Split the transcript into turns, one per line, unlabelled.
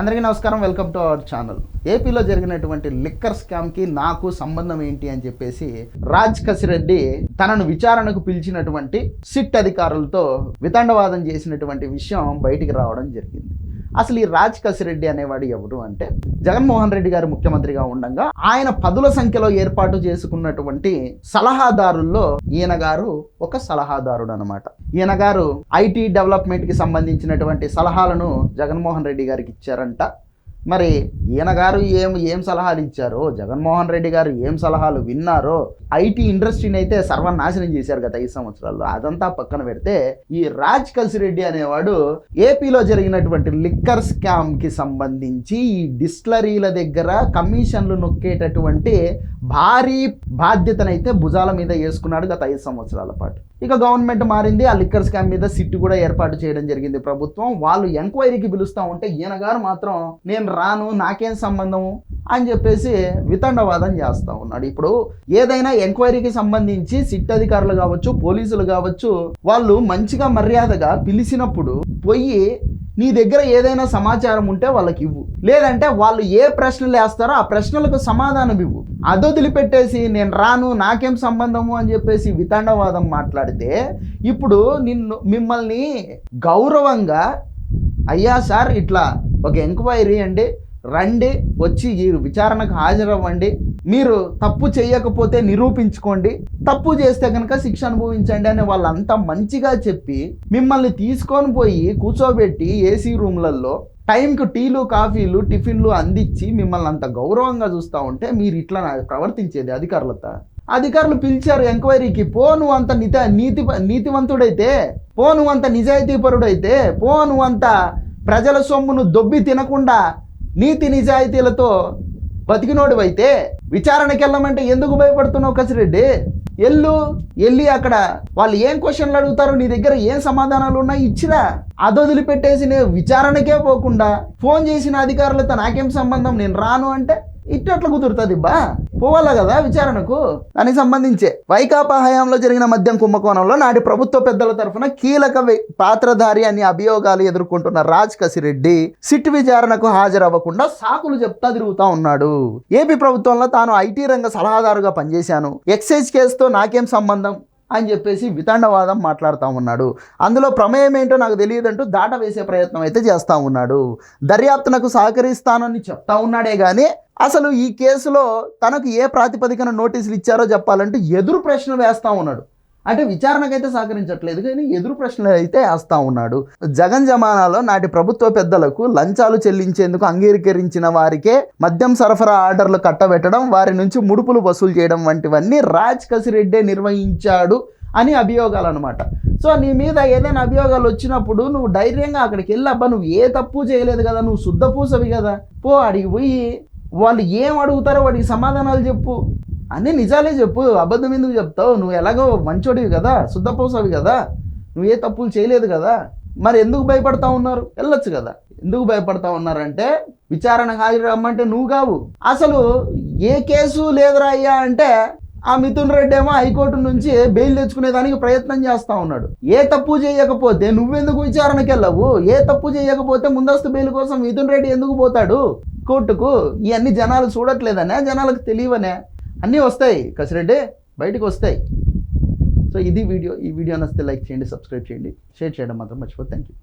అందరికీ నమస్కారం welcome to our channel. ఏపీలో జరిగినటువంటి లిక్కర్ స్కామ్కి నాకు సంబంధం ఏంటి అని చెప్పేసి రాజ్ కసిరెడ్డి తనను విచారణకు పిలిచినటువంటి సిట్ అధికారులతో వితండవాదం చేసినటువంటి విషయం బయటికి రావడం జరిగింది. అసలు ఈ రాజ్ కసిరెడ్డి అనేవాడు ఎవరు అంటే జగన్మోహన్ రెడ్డి గారు ముఖ్యమంత్రిగా ఉండగా ఆయన పదుల సంఖ్యలో ఏర్పాటు చేసుకున్నటువంటి సలహాదారుల్లో ఈయన గారు ఒక సలహాదారుడు అనమాట ఈయన గారు ఐటీ డెవలప్మెంట్కి సంబంధించినటువంటి సలహాలను జగన్మోహన్ రెడ్డి గారికి ఇచ్చారంట. మరి ఈయన గారు ఏం ఏం సలహాలు ఇచ్చారో జగన్మోహన్ రెడ్డి గారు ఏం సలహాలు విన్నారో ఐటీ ఇండస్ట్రీని అయితే సర్వనాశనం చేశారు గత ఐదు సంవత్సరాల్లో. అదంతా పక్కన పెడితే ఈ రాజ్ కల్సిరెడ్డి అనేవాడు ఏపీలో జరిగినటువంటి లిక్కర్ స్కామ్కి సంబంధించి ఈ డిస్టిలరీల దగ్గర కమిషన్లు నొక్కేటటువంటి భారీ బాధ్యతనైతే భుజాల మీద వేసుకున్నాడు గత ఐదు సంవత్సరాల పాటు. ఇక గవర్నమెంట్ మారింది ఆ లిక్కర్ స్కామ్ మీద సిట్ కూడా ఏర్పాటు చేయడం జరిగింది ప్రభుత్వం. వాళ్ళు ఎంక్వైరీకి పిలుస్తా ఉంటే ఈయన గారు మాత్రం నేను రాను నాకేం సంబంధము? అని చెప్పేసి వితండవాదం చేస్తా ఉన్నాడు. ఇప్పుడు ఏదైనా ఎంక్వైరీకి సంబంధించి సిట్ అధికారులు కావచ్చు పోలీసులు కావచ్చు వాళ్ళు మంచిగా మర్యాదగా పిలిచినప్పుడు పోయి నీ దగ్గర ఏదైనా సమాచారం ఉంటే వాళ్ళకి ఇవ్వు. లేదంటే వాళ్ళు ఏ ప్రశ్నలు వేస్తారో ఆ ప్రశ్నలకు సమాధానం ఇవ్వు. అదో వదిలిపెట్టేసి నేను రాను నాకేం సంబంధము అని చెప్పేసి వితండవాదం మాట్లాడితే ఇప్పుడు నిన్ను మిమ్మల్ని గౌరవంగా అయ్యా సార్ ఇట్లా ఒక ఎంక్వైరీ అండి రండి వచ్చి ఈ విచారణకు హాజరవ్వండి. మీరు తప్పు చేయకపోతే నిరూపించుకోండి. తప్పు చేస్తే కనుక శిక్ష అనుభవించండి అని వాళ్ళంతా మంచిగా చెప్పి మిమ్మల్ని తీసుకొని పోయి కూర్చోబెట్టి ఏసీ రూమ్లలో టైంకి టీలు కాఫీలు టిఫిన్లు అందించి మిమ్మల్ని అంత గౌరవంగా చూస్తూ ఉంటే మీరు ఇట్లా ప్రవర్తించేది అధికారులతో. అధికారులు పిలిచారు ఎంక్వైరీకి పో నువ్వు అంత నిత నీతి నీతివంతుడైతే పో నువ్వు అంత నిజాయితీపరుడైతే పో నువ్వు అంత ప్రజల సొమ్మును దొబ్బి తినకుండా నీతి నిజాయితీలతో బతికినోడివైతే విచారణకి వెళ్ళమంటే ఎందుకు భయపడుతున్నావు కసిరెడ్డి? ఎల్లు వెళ్ళి అక్కడ వాళ్ళు ఏం క్వశ్చన్లు అడుగుతారు నీ దగ్గర ఏం సమాధానాలు ఉన్నాయి ఇచ్చిరా. అదొదిలి వదిలిపెట్టేసి నేను విచారణకే పోకుండా ఫోన్ చేసిన అధికారులతో నాకేం సంబంధం? నేను రాను అంటే ఇట్టట్లా కుదురుతుంది బా? పోవాలా కదా విచారణకు? దానికి సంబంధించే. వైకాపా హయాంలో జరిగిన మద్యం కుంభకోణంలో నాటి ప్రభుత్వ పెద్దల తరఫున కీలక పాత్రధారి అని అభియోగాలు ఎదుర్కొంటున్న రాజ్ కసిరెడ్డి సిట్ విచారణకు హాజరవ్వకుండా సాకులు చెప్తా తిరుగుతా ఉన్నాడు. ఏపీ ప్రభుత్వంలో తాను ఐటీ రంగ సలహాదారుగా పనిచేశాను. ఎక్సైజ్ కేసుతో నాకేం సంబంధం? అని చెప్పేసి వితండవాదం మాట్లాడుతూ ఉన్నాడు. అందులో ప్రమేయం ఏంటో నాకు తెలియదంటూ దాట వేసే ప్రయత్నం అయితే చేస్తూ ఉన్నాడు. దర్యాప్తునకు సహకరిస్తానని చెప్తా ఉన్నాడే కానీ అసలు ఈ కేసులో తనకు ఏ ప్రాతిపదికన నోటీసులు ఇచ్చారో చెప్పాలంటే ఎదురు ప్రశ్న వేస్తూ ఉన్నాడు. అంటే విచారణకైతే సహకరించట్లేదు కానీ ఎదురు ప్రశ్నలు అయితే వేస్తూ ఉన్నాడు. జగన్ జమానాలో నాటి ప్రభుత్వ పెద్దలకు లంచాలు చెల్లించేందుకు అంగీకరించిన వారికే మద్యం సరఫరా ఆర్డర్లు కట్టబెట్టడం వారి నుంచి ముడుపులు వసూలు చేయడం వంటివన్నీ రాజ్ కసిరెడ్డే నిర్వహించాడు అని అభియోగాలు అనమాట సో నీ మీద ఏదైనా అభియోగాలు వచ్చినప్పుడు నువ్వు ధైర్యంగా అక్కడికి వెళ్ళి అబ్బా నువ్వు ఏ తప్పు చేయలేదు కదా నువ్వు శుద్ధ పూసవి కదా పో అడిగి పోయి వాళ్ళు ఏం అడుగుతారో వాడికి సమాధానాలు చెప్పు. అన్నీ నిజాలే చెప్పు. అబద్ధం ఎందుకు చెప్తావు? నువ్వు ఎలాగో మంచోడివి కదా శుద్ధపోసావి కదా. నువ్వు ఏ తప్పులు చేయలేదు కదా. మరి ఎందుకు భయపడతా ఉన్నారు? వెళ్ళొచ్చు కదా. ఎందుకు భయపడతా ఉన్నారంటే విచారణ హాజరు రమ్మంటే నువ్వు కావు. అసలు ఏ కేసు లేదురా అయ్యా అంటే ఆ మిథున్ రెడ్డి ఏమో హైకోర్టు నుంచి బెయిల్ తెచ్చుకునేదానికి ప్రయత్నం చేస్తూ ఉన్నాడు. ఏ తప్పు చేయకపోతే నువ్వెందుకు విచారణకి వెళ్ళవు ఏ తప్పు చేయకపోతే ముందస్తు బెయిల్ కోసం మిథున్ రెడ్డి ఎందుకు పోతాడు? కోర్టుకు ఇవన్నీ జనాలు చూడట్లేదనే జనాలకు తెలియవనే. అన్నీ వస్తాయి కసిరెడ్డి బయటకు వస్తాయి. సో ఇది వీడియో. ఈ వీడియో నచ్చితే లైక్ చేయండి సబ్స్క్రైబ్ చేయండి. షేర్ చేయడం మాత్రం మర్చిపోతే థ్యాంక్ యూ